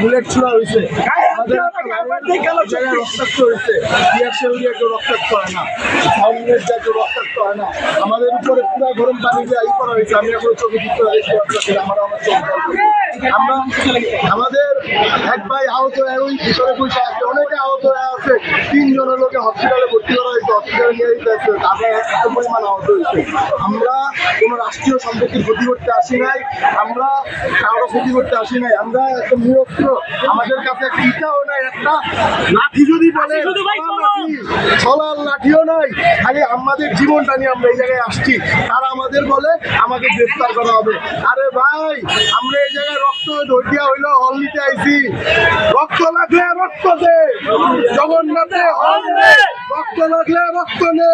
Bullet ছোড়া হয়েছে। রক্তাক্ত হয়েছে। টিয়ারশেল দিয়ে কেউ রক্তাক্ত হয় না। সাউন্ডের দিয়ে কেউ রক্তাক্ত হয় না। আমাদের উপরে পুরো গরম পানি দিয়ে আই করা হয়েছে। আমি এখন চোখে দিতে আমার আমার চোখ। আমরা আমাদের এক ভাই আহত ওই ভিতরে বসে আছে। অনেকে আহত আছে। তিনজনের লোকে হসপিটালে ভর্তি করা হয়েছে হসপিটালে নিয়ে যেতে আছে এত পরিমাণ আহত হয়েছে। আমরা কোনো রাষ্ট্রীয় সম্পত্তির ক্ষতি করতে আসি নাই। আমরা কারও ক্ষতি করতে আসি নাই। আমরা একটা নিরস্ত্র আমাদের কাছে একটা ইটাও নাই একটা লাঠি যদি বলে ছলার লাঠি, লাঠিও নাই। খালি আমাদের জীবনটা নিয়ে আমরা এই জায়গায় আসছি। তারা আমাদের বলে আমাকে গ্রেফতার করা হবে। আরে ভাই আমরা এই জায়গায় ধরিয়া হইল, হল নিতে আইছি। রক্ত লাগলে রক্ত দে, জগন্নাথে হল রক্ত লাগলে রক্ত নে